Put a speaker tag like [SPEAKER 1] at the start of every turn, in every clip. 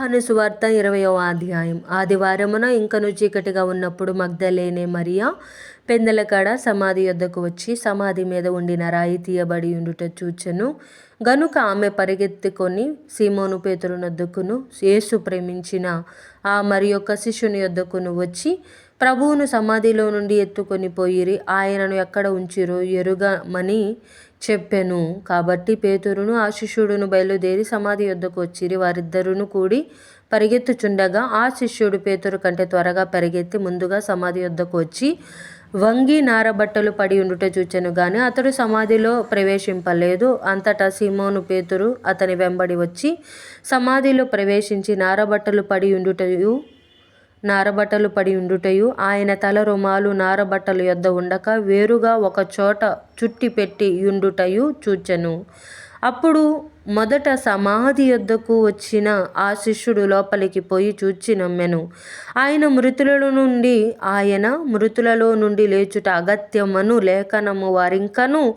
[SPEAKER 1] యోహాను సువార్త ఇరవయో అధ్యాయం. ఆదివారమున ఇంకను చీకటిగా ఉన్నప్పుడు మగ్ధలేనే మరియా పెందలకాడ సమాధి యొద్దకు వచ్చి సమాధి మీద ఉండిన రాయి తీయబడి ఉండుట చూచెను. గనుక ఆమె పరిగెత్తుకొని సీమోను పేతురునొద్దకును యేసు ప్రేమించిన ఆ మరి యొక్క శిష్యుని యొద్దకును వచ్చి ప్రభువును సమాధిలో నుండి ఎత్తుకొని పోయిరి. ఆయనను ఎక్కడ ఉంచిరో ఎరుగమని చెప్పెను. కాబట్టి పేతురును ఆ శిష్యుడును బయలుదేరి సమాధి యొద్దకు వచ్చిరి. వారిద్దరును కూడి పరిగెత్తుచుండగా ఆ శిష్యుడు పేతురు కంటే త్వరగా పరిగెత్తి ముందుగా సమాధి యొద్దకు వచ్చి వంగి నారబట్టలు పడి ఉండుట చూచెను. గాని అతడు సమాధిలో ప్రవేశింపలేదు. అంతటా సీమోను పేతురు అతని వెంబడి వచ్చి సమాధిలో ప్రవేశించి నారబట్టలు పడి ఉండుటయు నారబట్టలు పడి ఉండుటయు. ఆయన తల రుమాలు నారబట్టలు యొద్ద ఉండక వేరుగా ఒక చోట చుట్టి పెట్టి యుండుటయు చూచెను. అప్పుడు మొదట సమాధి యొద్దకు వచ్చిన ఆ శిష్యుడు లోపలికి పోయి చూచి నమ్మెను. ఆయన మృతుల నుండి ఆయన మృతులలో నుండి లేచుట అగత్యమను లేఖనము వారింకను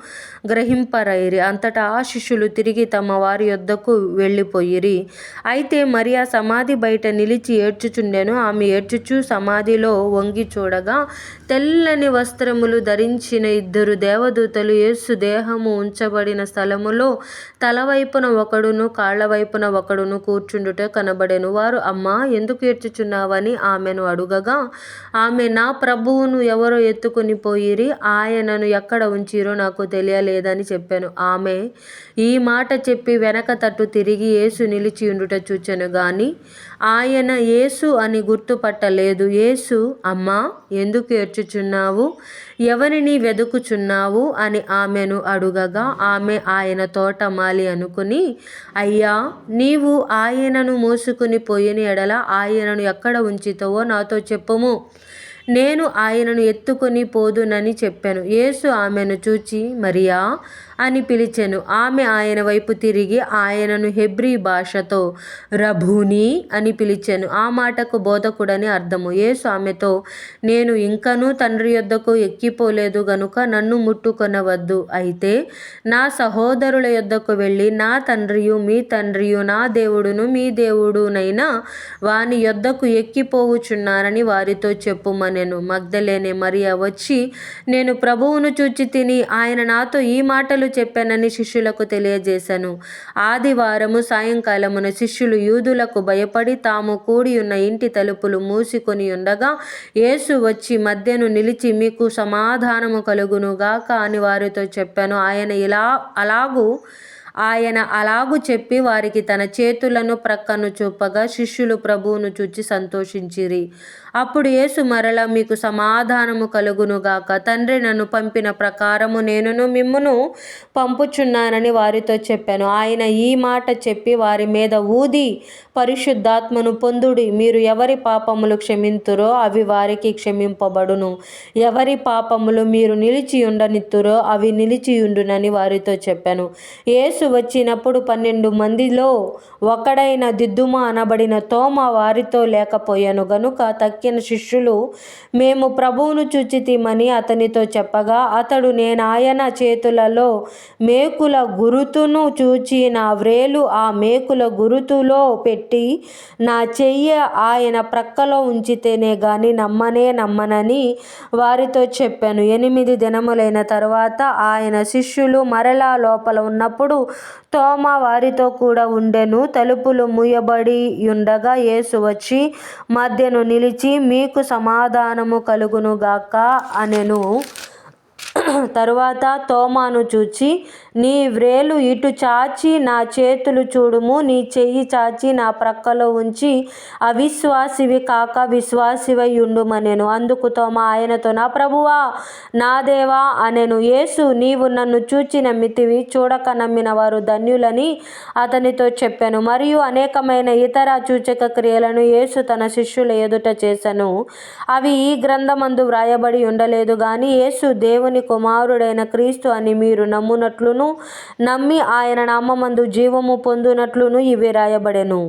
[SPEAKER 1] గ్రహింపరైరి. అంతటా ఆ శిష్యులు తిరిగి తమ వారి యొద్దకు వెళ్ళిపోయిరి. అయితే మరి ఆ సమాధి బయట నిలిచి ఏడ్చుచుండెను. ఆమె ఏడ్చుచు సమాధిలో వంగి చూడగా తెల్లని వస్త్రములు ధరించిన ఇద్దరు దేవదూతలు యేసు దేహము ఉంచబడిన స్థలములో తలవైపున ఒకడును కాళ్ళ వైపున ఒకడును కూర్చుండుట కనబడెను. వారు అమ్మా ఎందుకు ఏడ్చుచున్నావని ఆమెను అడుగగా ఆమె నా ప్రభువును ఎవరో ఎత్తుకుని పోయిరి ఆయనను ఎక్కడ ఉంచిరో నాకు తెలియలేదని చెప్పాను. ఆమె ఈ మాట చెప్పి వెనక తట్టు తిరిగి యేసు నిలిచి ఉండుట చూచెను గాని ఆయన యేసు అని గుర్తుపట్టలేదు. యేసు అమ్మా ఎందుకు ఏడ్చుచున్నావు? ఎవరిని వెదుకుచున్నావు? అని ఆమెను అడుగగా ఆమె ఆయన తోటమాలి అనుకుని అయ్యా నీవు ఆయనను మోసుకుని పోయిన ఎడల ఆయనను ఎక్కడ ఉంచితవో నాతో చెప్పుము. నేను ఆయనను ఎత్తుకొని పోదునని చెప్పాను. యేసు ఆమెను చూచి మరియా అని పిలిచెను. ఆమె ఆయన వైపు తిరిగి ఆయనను హెబ్రీ భాషతో రభుని అని పిలిచెను. ఆ మాటకు బోధకుడని అర్థము. యేసు ఆమెతో నేను ఇంకనూ తండ్రి యొద్దకు ఎక్కిపోలేదు గనుక నన్ను ముట్టుకొనవద్దు. అయితే నా సహోదరుల యొద్దకు వెళ్ళి నా తండ్రియు మీ తండ్రియు నా దేవుడును మీ దేవుడునైనా వాని యొద్దకు ఎక్కిపోవుచున్నారని వారితో చెప్పుమనెను. మగ్ధలేనే మరియా వచ్చి నేను ప్రభువును చూచి తిని ఆయన నాతో ఈ మాటలు చెప్పానని శిష్యులకు తెలియజేశాను. ఆదివారము సాయంకాలమున శిష్యులు యూదులకు భయపడి తాము కూడి ఉన్న ఇంటి తలుపులు మూసుకొని ఉండగా యేసు వచ్చి మధ్యను నిలిచి మీకు సమాధానము కలుగునుగాక అని వారితో చెప్పాను. ఆయన ఇలా అలాగూ ఆయన అలాగు చెప్పి వారికి తన చేతులను ప్రక్కను చూపగా శిష్యులు ప్రభువును చూచి సంతోషించిరి. అప్పుడు యేసు మరల మీకు సమాధానము కలుగునుగాక తండ్రి నన్ను పంపిన ప్రకారము నేనును మిమ్మును పంపుచున్నానని వారితో చెప్పాను. ఆయన ఈ మాట చెప్పి వారి మీద ఊది పరిశుద్ధాత్మను పొందుడి. మీరు ఎవరి పాపములు క్షమింతురో అవి వారికి క్షమింపబడును. ఎవరి పాపములు మీరు నిలిచి ఉండనిత్తురో అవి నిలిచియుండునని వారితో చెప్పాను. యేసు వచ్చినప్పుడు పన్నెండు మందిలో ఒకడైన దిద్దుమ అనబడిన తోమ వారితో లేకపోయాను. గనుక తక్కిన శిష్యులు మేము ప్రభువును చూచితిమని అతనితో చెప్పగా అతడు నేను ఆయన చేతులలో మేకుల గురుతును చూచి నా వ్రేలు ఆ మేకుల గురుతులో పెట్టి నా చెయ్యి ఆయన ప్రక్కలో ఉంచితేనే గాని నమ్మనే నమ్మనని వారితో చెప్పాను. ఎనిమిది దినములైన తర్వాత ఆయన శిష్యులు మరలా లోపల ఉన్నప్పుడు తోమ వారితో కూడా ఉండెను. తలుపులు మూయబడి ఉండగా యేసు వచ్చి మధ్యను నిలిచి మీకు సమాధానము కలుగునుగాక అనెను. తరువాత తోమాను చూచి నీ వ్రేలు ఇటు చాచి నా చేతులు చూడుము నీ చెయ్యి చాచి నా ప్రక్కలో ఉంచి అవిశ్వాసివి కాక విశ్వాసివై ఉండుమనేను అందుకు తోమ ఆయనతో నా ప్రభువా నా దేవా అనెను. యేసు నీవు నన్ను చూచి నమ్మితివి చూడక నమ్మిన వారు ధన్యులని అతనితో చెప్పాను. మరియు అనేకమైన ఇతర సూచక క్రియలను యేసు తన శిష్యుల ఎదుట చేశాను అవి ఈ గ్రంథమందు వ్రాయబడి ఉండలేదు గాని యేసు దేవుని కుమారుడైన క్రీస్తు అని మీరు నమ్మునట్లును నమ్మి ఆయన నామమందు జీవము పొందునట్లును ఇవి రాయబడెను.